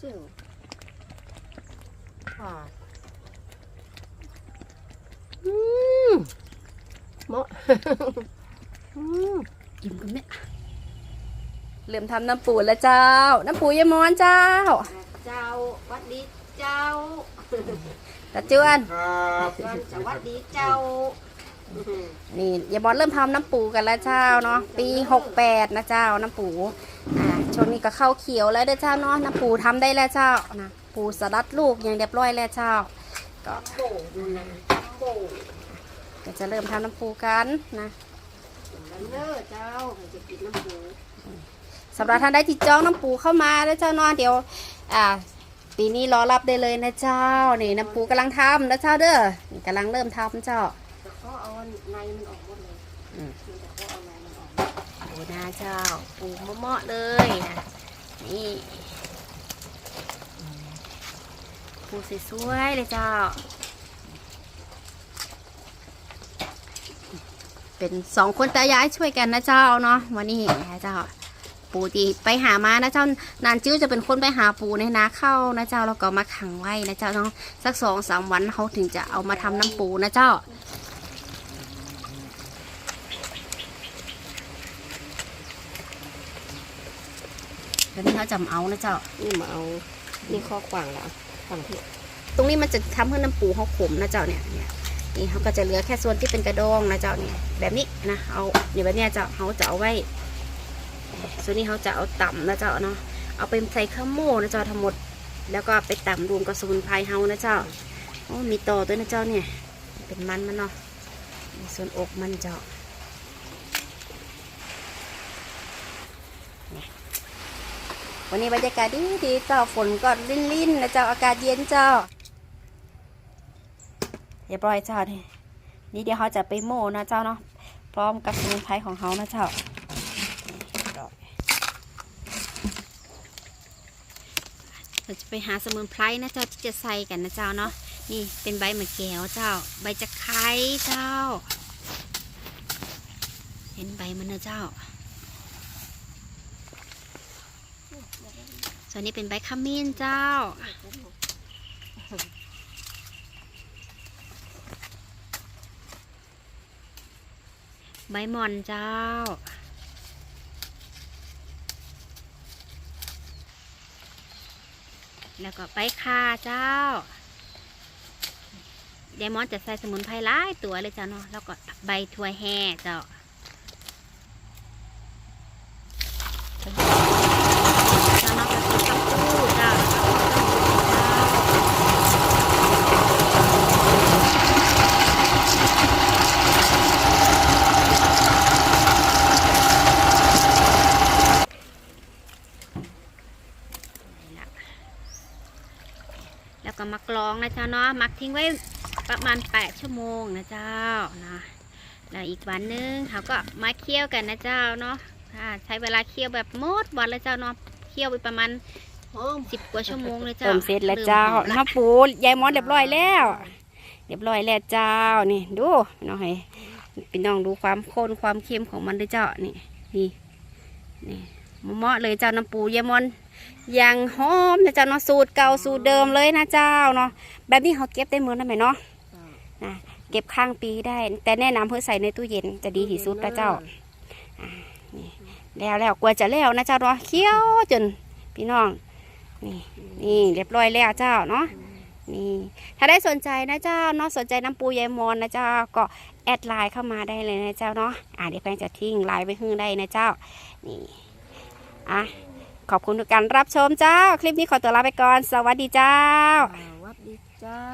ซึ่งอ่าอืมเหมาะอืมกินกันเนี่ยเริ่มทำน้ำปูแล้วเจ้า น้ำปูยายมอนเจ้า เจ้าวัดดีเจ้าตาจวนครับวันสวัสดีเจ้า นี่ยายมอนเริ่มทำน้ำปูกันแล้วเจ้าเนาะปีหกแปดนะเจ้าน้ำปูอ่า ช่วงนี้ก็เข้าเขียวแล้วเด้อเจ้าเนาะน้ำปูทำได้แล้วเจ้านะปูสลัดลูกอย่างเรียบร้อยแล้วเจ้า ก็โบดูนะโบก็จะเริ่มทำน้ำปูกันนะแล้วเนอเจ้าเราจะกินน้ำปูสำหรับท่านใดที่จองน้ำปูเข้ามาแล้วเจ้าเนาะเดี๋ยว อ่าปีนี้รอรับได้เลยนะเจ้านี่น้ำปูกำลังทำนะเจ้าเด้อนี่กำลังเริ่มทำเจ้าแต่ก็เอาในมันออกหมดเลย นาเจ้า ปูเหมาะๆเลยนะนี่ปูสวยๆเลยเจ้า เป็นสองคนตายายช่วยกันนะเจ้าเนาะวันนี้นะเจ้าปูตีไปหามานะเจ้านานจิ้วจะเป็นคนไปหาปูในนาเข้านะเจ้าแล้วก็มาขังไว้นะเจ้าเนาะสักสองสามวันเขาถึงจะเอามาทำน้ำปูนะเจ้า เดี๋ยวนี้เขาจำเอานะเจ้า นี่มาเอา นี่ข้อขวางแล้วฝั่งที่ ตรงนี้มันจะทำให้น้ำปูเขาขมนะเจ้าเนี่ยเนี่ยนี่เขาก็จะเหลือแค่ส่วนที่เป็นกระดองนะเจ้าเนี่ยแบบนี้นะเอาเนี่ยแบบเนี้ยเจ้าเขาจะเอาไว้ ส่วนนี้เขาจะเอาต่ำนะเจ้าเนาะเอาไปใส่ข้าวโม่นะเจ้าทั้งหมด แล้วก็ไปต่ำรวมกับสมุนไพรเฮานะเจ้าโอ้มีต่อด้วยนะเจ้าเนี่ย เป็นมันมันเนาะส่วนอกมันเจ้า วันนี้บรรยากาศดีดีๆเจ้าฝนก็ลิ่นๆนะเจ้าอากาศเย็นเจ้าเรียบร้อยเจ้านี่นี่เดี๋ยวเขาจะไปโม่นะเจ้าเนาะพร้อมกับสมุนไพรของเขานะเจ้าเราจะไปหาสมุนไพรนะเจ้าที่จะใส่กันนะเจ้าเนาะนี่เป็นใบมะแก้วเจ้า ใบจะไคร้เจ้า เห็นใบมันนะเจ้า ส่วนนี้เป็นใบขมิ้นเจ้า ใบหม่อนเจ้า แล้วก็ใบคาเจ้าเดมอนจะใส่สมุนไพรหลายตัวเลยเจ้าเนาะแล้วก็ใบถั่วแห่เจ้า เจ้าเนาะก็คือข้าวปูเจ้า แล้วก็มากรองนะเจ้าเนาะหมักทิ้งไว้ประมาณ 8 ชั่วโมงนะเจ้านะแล้วอีกวันหนึงเขาก็มาเคี่ยวกันนะเจ้าเนาะอ่าใช้เวลาเคี่ยวแบบหมดวันแล้วเจ้าเนาะเคี่ยวไปประมาณหอมสิบกว่าชั่วโมงเลยเจ้าต้มเสร็จแล้วเจ้าริ่มหอมละน้ำปูยายมอนเรียบร้อยแล้ว เรียบร้อยแล้วเจ้านี่ดูน้องให้พี่น้องดูความข้นความเค็มของมันด้วยเจ้านี่นี่นี่เหมาะเลยเจ้าน้ำปูยายมอน ยังหอมนะเจ้าเนาะสูตรเก่าสูตรเดิมเลยนะเจ้าเนาะแบบนี้เขาเก็บได้เหมือนนั่นไหมเนาะนะเก็บข้างปีได้ แต่แนะนำเพื่อใส่ในตู้เย็นจะดีที่สุดนะเจ้าอ่านี่แล้วแล้วกลัวจะแล้วนะเจ้าเนาะเคี้ยวจนพี่น้องนี่นี่เรียบร้อยแล้วเจ้าเนาะนี่ถ้าได้สนใจนะเจ้าเนาะสนใจน้ำปูยายมอนนะเจ้าก็แอดไลน์เข้ามาได้เลยนะเจ้าเนาะอ่าเดี๋ยวแพงจะทิ้งไลน์ไว้ให้ได้นะเจ้านี่อะ ขอบคุณทุกการรับชมเจ้า คลิปนี้ขอตัวลาไปก่อน สวัสดีเจ้า สวัสดีเจ้า